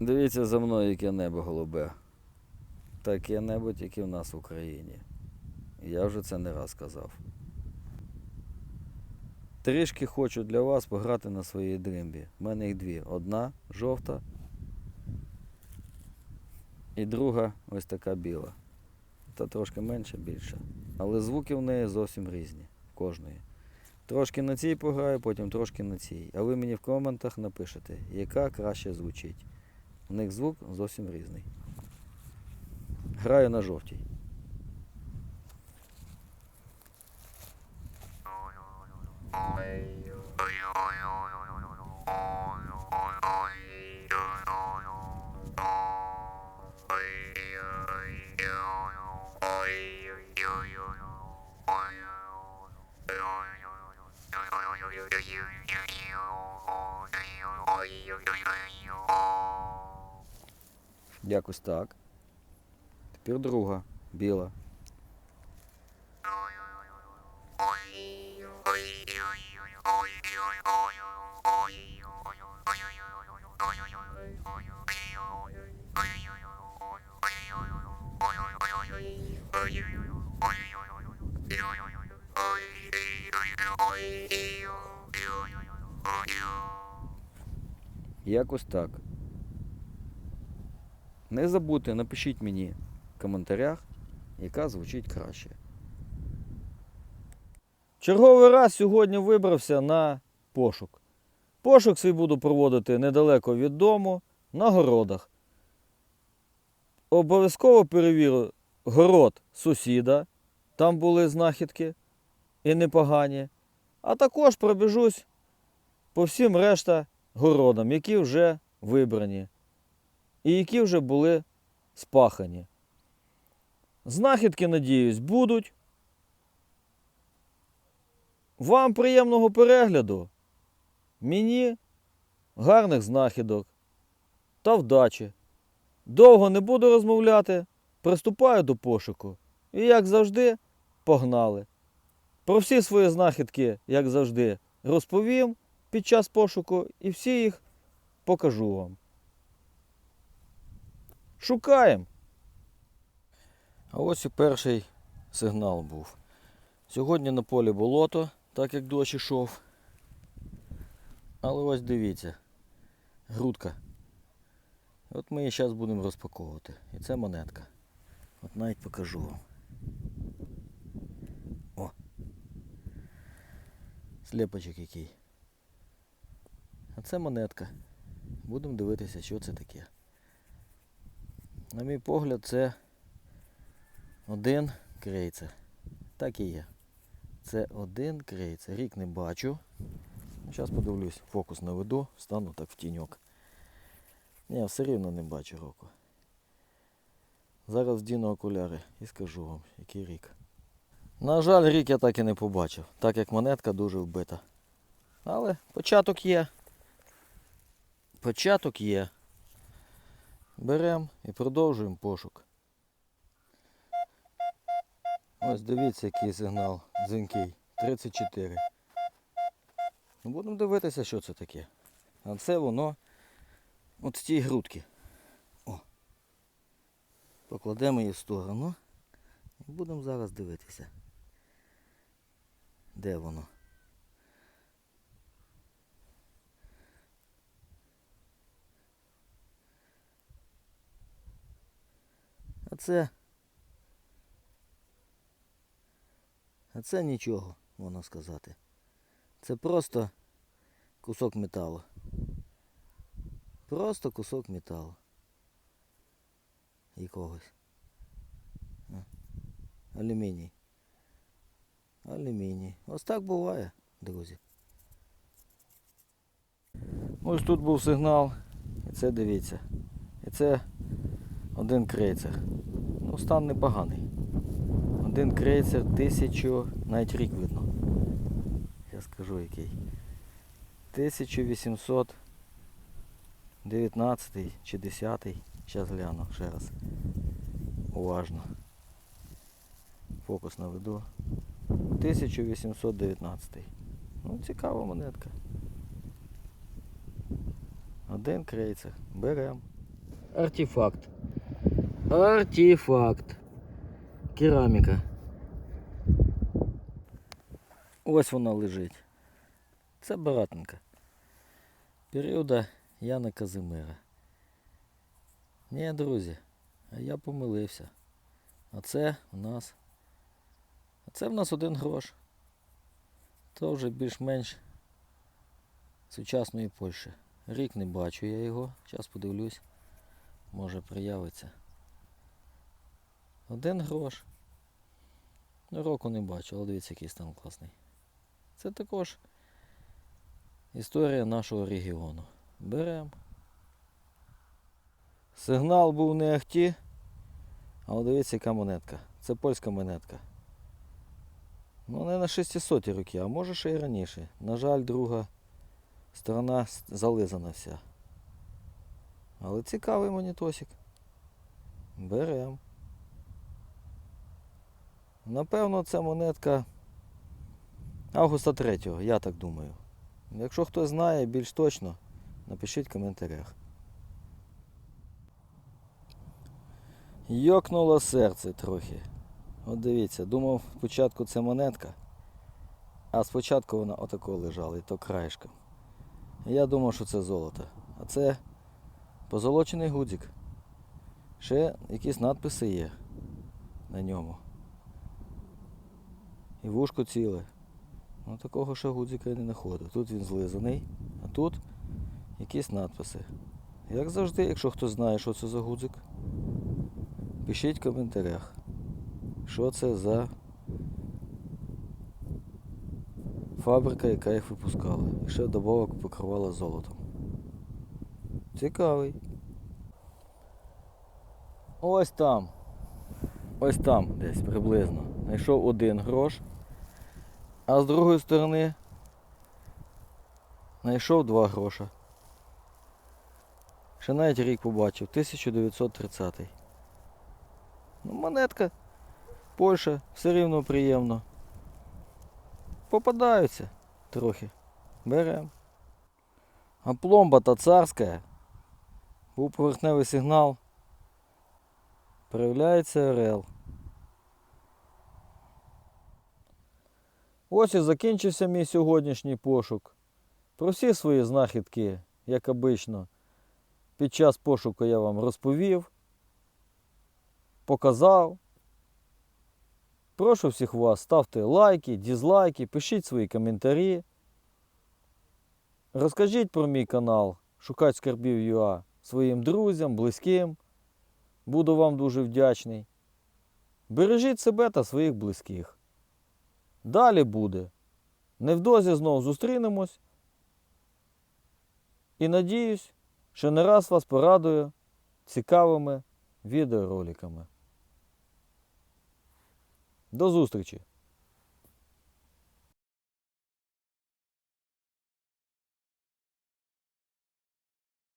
Дивіться за мною, яке небо голубе. Таке небо тільки в нас в Україні. Я вже це не раз казав. Трішки хочу для вас пограти на своїй дримбі. У мене їх дві. Одна жовта і друга ось така біла. Та трошки менша, більша. Але звуки в неї зовсім різні. В кожної. Трошки на цій пограю, потім трошки на цій. А ви мені в коментах напишете, яка краще звучить. У них звук зовсім різний. Граю на жовтій. Якось так. Тепер друга, біла. Якось так. Не забудьте, напишіть мені в коментарях, яка звучить краще. Черговий раз сьогодні вибрався на пошук. Пошук свій буду проводити недалеко від дому, на городах. Обов'язково перевірю город сусіда, там були знахідки і непогані. А також пробіжусь по всім решта городам, які вже вибрані і які вже були спахані. Знахідки, надіюсь, будуть. Вам приємного перегляду. Мені гарних знахідок та вдачі. Довго не буду розмовляти, приступаю до пошуку. І, як завжди, погнали. Про всі свої знахідки, як завжди, розповім під час пошуку і всі їх покажу вам. Шукаємо. А ось і перший сигнал був. Сьогодні на полі болото, так як дощ ішов. Але ось дивіться, грудка. От ми її зараз будемо розпаковувати. І це монетка. От навіть покажу вам. О! Сліпочок який. А це монетка. Будемо дивитися, що це таке. На мій погляд, це один крейцер. Так і є. Це один крейцер. Рік не бачу. Зараз подивлюсь, фокус наведу, стану так в тіньок. Ні, все рівно не бачу року. Зараз вдіну окуляри і скажу вам, який рік. На жаль, рік я так і не побачив, так як монетка дуже вбита. Але початок є. Початок є. Беремо і продовжуємо пошук. Ось дивіться, який сигнал дзвінкий. 34. Ну, будемо дивитися, що це таке. А це воно от з тієї грудки. О. Покладемо її в сторону. І будемо зараз дивитися. Де воно? Це. А це нічого, можна сказати. Це просто кусок металу. Просто кусок металу. Якогось. А. Алюміній. Алюміній. Ось так буває, друзі. Ось тут був сигнал. І це дивіться. І це один крейцер. Ну, стан непоганий. Один крейцер тисячу, навіть рік видно. Я скажу який. 1819 чи 10. Зараз гляну ще раз. Уважно. Фокус наведу. 1819. Ну, цікава монетка. Один крейцер. Беремо. артефакт. Артефакт. Кераміка. Ось вона лежить. Це баратинка. Періода Яна Казимира. Ні, друзі, а я помилився. А це у нас. А це в нас один грош. То вже більш-менш сучасної Польщі. Рік не бачу я його. Зараз подивлюсь. Може приявиться. Один грош. Ну, року не бачу, але дивіться, який стан класний. Це також історія нашого регіону. Беремо. Сигнал був не ахті, але дивіться, яка монетка. Це польська монетка. Ну, не на 600 роки, а може ще й раніше. На жаль, друга сторона зализана вся. Але цікавий монітосик. Берем. Напевно, це монетка августа 3, я так думаю. Якщо хтось знає більш точно, напишіть в коментарях. Йокнуло серце трохи. От дивіться, думав спочатку це монетка, а спочатку вона отако лежала, і то краєшком. Я думав, що це золото. А це позолочений гудзик. Ще якісь надписи є на ньому. І вушко ціле. Ну такого ще гудзика я не знаходив. Тут він злизаний, а тут якісь надписи. Як завжди, якщо хтось знає, що це за гудзик, пишіть в коментарях, що це за фабрика, яка їх випускала. І ще добавок покривала золотом. Цікавий. Ось там. Ось там десь приблизно. Знайшов один грош. А з другої сторони знайшов два гроша. Ще навіть рік побачив, 1930. Ну, монетка. Польща, все рівно приємно. Попадаються трохи. Берем. А пломба та царська. Був поверхневий сигнал. Проявляється РЛ. Ось і закінчився мій сьогоднішній пошук. Про всі свої знахідки, як обично, під час пошуку я вам розповів, показав. Прошу всіх вас, ставте лайки, дізлайки, пишіть свої коментарі. Розкажіть про мій канал Шукать скарбів ЮА своїм друзям, близьким. Буду вам дуже вдячний. Бережіть себе та своїх близьких. Далі буде. Невдовзі знову зустрінемось. І надіюсь, що не раз вас порадую цікавими відеороликами. До зустрічі!